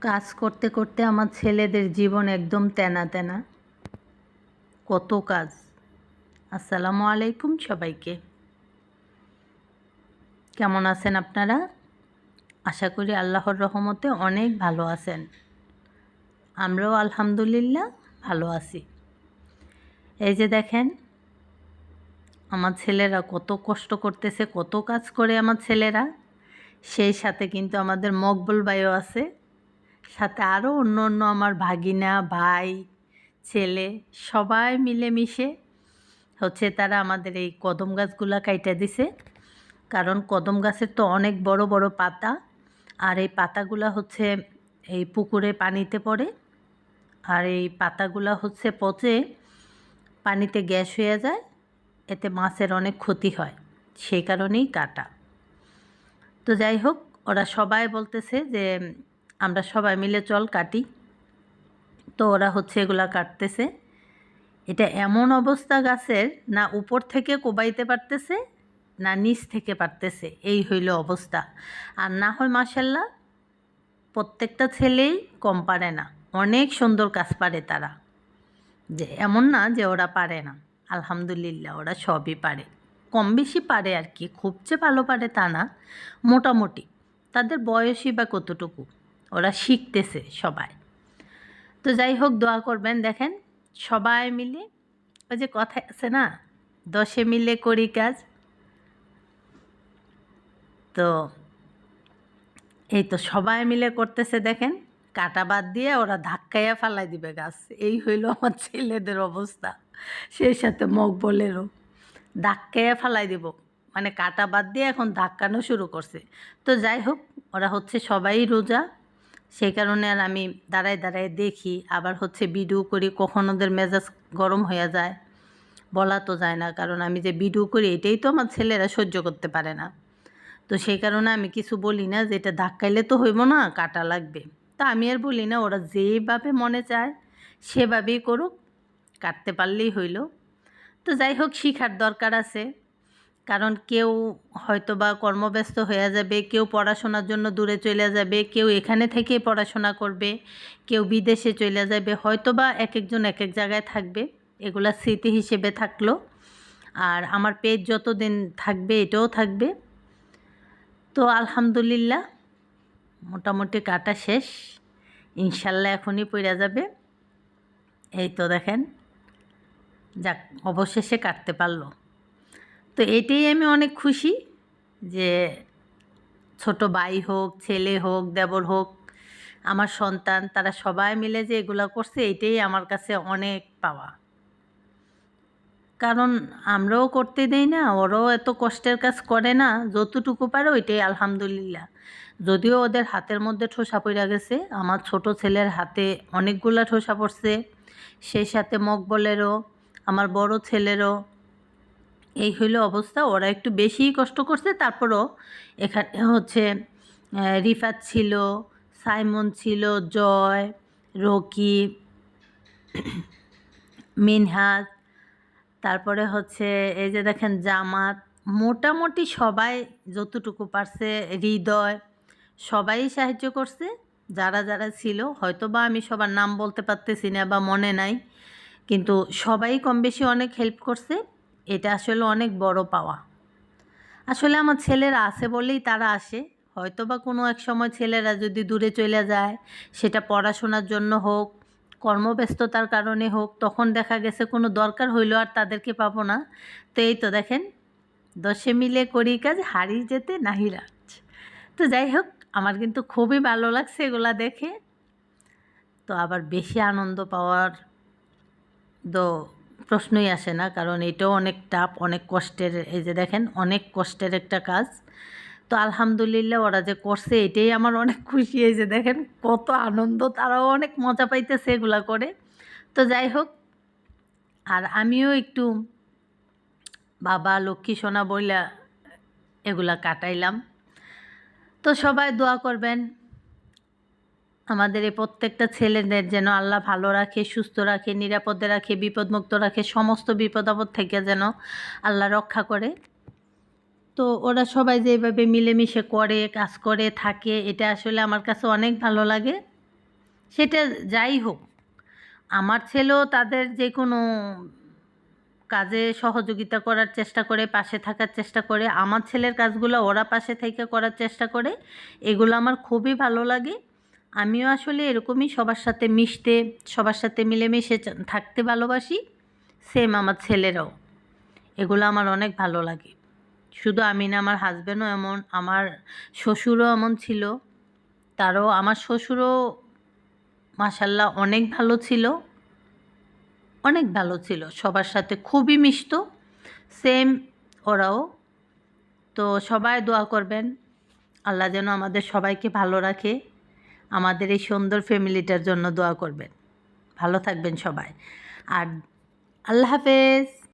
কাজ করতে করতে আমার ছেলেদের জীবন একদম তেনা তেনা। কত কাজ। আসসালামু আলাইকুম সবাইকে। কেমন আছেন আপনারা? আশা করি আল্লাহর রহমতে অনেক ভালো আছেন। আমরাও আলহামদুলিল্লাহ ভালো আছি। এই যে দেখেন, আমার ছেলেরা কত কষ্ট করতেছে, কত কাজ করে আমার ছেলেরা। সেই সাথে কিন্তু আমাদের মকবুল ভাইও আছে। সাথে আরও অন্য অন্য আমার ভাগিনা, ভাই, ছেলে, সবাই মিলেমিশে হচ্ছে তারা আমাদের এই কদম গাছগুলা কাইটা দিছে। কারণ কদম গাছের তো অনেক বড় বড় পাতা। আর এই পাতাগুলা হচ্ছে এই পুকুরে পানিতে পড়ে। আর এই পাতাগুলা হচ্ছে পচে পানিতে গ্যাস হয়ে যায়। এতে মাছের অনেক ক্ষতি হয়। সেই কারণেই কাটা। তো যাই হোক, ওরা সবাই বলতেছে যে আমরা সবাই মিলে চল কাটি। তো ওরা হচ্ছে এগুলা কাটতেছে। এটা এমন অবস্থা গাছের, না উপর থেকে কোবাইতে পারতেছে, না নিচ থেকে পারতেছে, এই হইল অবস্থা। আর না হয় মাসাল্লাহ প্রত্যেকটা ছেলেই কম পারে না। অনেক সুন্দর কাজ পারে তারা। যে এমন না যে ওরা পারে না। আলহামদুলিল্লাহ, ওরা সবই পারে। কম বেশি পারে আর কি, খুব যে ভালো পারে তা না। মোটামুটি। তাদের বয়সই বা কতটুকু? ওরা শিখতেছে সবাই। তো যাই হোক, দোয়া করবেন। দেখেন, সবাই মিলে, ওই যে কথা আছে না, দশে মিলে করি কাজ। তো এই তো সবাই মিলে করতেছে, দেখেন। কাটা বাদ দিয়ে ওরা ধাক্কাইয়া ফালাই দিবে গাছ। এই হইল আমার ছেলেদের অবস্থা, সেই সাথে মকবলেরও। ধাক্কাইয়া ফালাই দিব। মানে কাটা বাদ দিয়ে এখন ধাক্কানো শুরু করছে। তো যাই হোক, ওরা হচ্ছে সবাই রোজা। সেই কারণে আর আমি দাঁড়ায় দাঁড়ায় দেখি, আবার হচ্ছে ভিডিও করি কখন ওদের মেজাজ গরম হয়ে যায়। বলা তো যায় না, কারণ আমি যে ভিডিও করি এটাই তো আমার ছেলেরা সহ্য করতে পারে না। তো সেই কারণে আমি কিছু বলি না যে এটা ধাক্কাইলে তো হইব না, কাটা লাগবে। তা আমি আর বলি না, ওরা যেভাবে মনে চায় সেভাবেই করুক, কাটতে পারলেই হইল। তো যাই হোক, শিখার দরকার আছে। কারণ কেউ হয়তো বা কর্মব্যস্ত হয়ে যাবে, কেউ পড়াশোনার জন্য দূরে চলে যাবে, কেউ এখানে থেকে পড়াশোনা করবে, কেউ বিদেশে চলে যাবে হয়তো বা এক একজন এক এক জায়গায় থাকবে। এগুলা স্মৃতি হিসেবে থাকল। আর আমার পেজ যতদিন থাকবে এটাও থাকবে। তো আলহামদুলিল্লাহ, মোটামুটি কাটা শেষ। ইনশাল্লাহ এখনই পড়া যাবে। এই তো দেখেন, যাক, অবশেষে কাটতে পারল। তো এটাই আমি অনেক খুশি যে ছোট ভাই হোক, ছেলে হোক, দেবর হোক, আমার সন্তান, তারা সবাই মিলে যে এগুলো করছে, এটাই আমার কাছে অনেক পাওয়া। কারণ আমরাও করতে দেই না, ওরাও এত কষ্টের কাজ করে না, যতটুকু পারে ওইটাই আলহামদুলিল্লাহ। যদিও ওদের হাতের মধ্যে ঠোসা পড়ে গেছে, আমার ছোট ছেলের হাতে অনেকগুলা ঠোসা পড়ছে, সেই সাথে মকবলেরও, আমার বড় ছেলেরও এই হইল অবস্থা। ওরা একটু বেশিই কষ্ট করছে। তারপরও এখানে, হচ্ছে রিফাত ছিল, সাইমন ছিল, জয়, রকি, মিনহাজ, তারপরে হচ্ছে, এই যে দেখেন জামাত। মোটামুটি সবাই যতটুকু পারছে, হৃদয়, সবাই সাহায্য করছে। যারা যারা ছিল হয়তো বা আমি সবার নাম বলতে পারতেছি না বা মনে নাই, কিন্তু সবাই কম বেশি অনেক হেল্প করছে। এটা আসলে অনেক বড় পাওয়া। আসলে আমার ছেলেরা আছে বলেই তারা আসে। হয়তো বা কোনো এক সময় ছেলেরা যদি দূরে চলে যায়, সেটা পড়াশোনার জন্য হোক, কর্মব্যস্ততার কারণে হোক, তখন দেখা গেছে কোনো দরকার হইল আর তাদেরকে পাবো না। তো এই তো দেখেন, দশে মিলে করি কাজ হারিয়ে যেতে নাহি রাজ। তো যাই হোক, আমার কিন্তু খুবই ভালো লাগছে এগুলা দেখে। তো আবার বেশি আনন্দ পাওয়ার তো প্রশ্নই আসে না, কারণ এটাও অনেক টাফ, অনেক কষ্টের, এই যে দেখেন, অনেক কষ্টের একটা কাজ। তো আলহামদুলিল্লাহ ওরা যে করছে, এটাই আমার অনেক খুশি, এই যে দেখেন, কত আনন্দ, তারাও অনেক মজা পাইতেছে এগুলা করে। তো যাই হোক, আর আমিও একটু বাবা, লক্ষ্মী, সোনা, বইলা এগুলা কাটাইলাম। তো সবাই দোয়া করবেন। আমাদের এই প্রত্যেকটা ছেলেদের যেন আল্লাহ ভালো রাখে, সুস্থ রাখে, নিরাপদে রাখে, বিপদমুক্ত রাখে, সমস্ত বিপদ আপদ থেকে যেন আল্লাহ রক্ষা করে। তো ওরা সবাই যেভাবে মিলেমিশে করে, কাজ করে, থাকে, এটা আসলে আমার কাছে অনেক ভালো লাগে। সেটা যাই হোক, আমার ছেলেও তাদের যে কোনো কাজে সহযোগিতা করার চেষ্টা করে, পাশে থাকার চেষ্টা করে, আমার ছেলের কাজগুলো ওরা পাশে থেকে করার চেষ্টা করে, এগুলো আমার খুবই ভালো লাগে। আমিও আসলে এরকমই সবার সাথে মিশতে, সবার সাথে মিলেমিশে থাকতে ভালোবাসি সেম আমার ছেলেরাও। এগুলো আমার অনেক ভালো লাগে। শুধু আমি না, আমার হাজব্যান্ডও এমন, আমার শ্বশুরও এমন ছিল। তারও, আমার শ্বশুরও মাসাল্লাহ অনেক ভালো ছিল। অনেক ভালো ছিল, সবার সাথে খুবই মিশত সেম ওরাও। তো সবাই দোয়া করবেন, আল্লাহ যেন আমাদের সবাইকে ভালো রাখে। আমাদের এই সুন্দর ফ্যামিলিটার জন্য দোয়া করবেন। ভালো থাকবেন সবাই। আর আল্লাহ হাফেজ।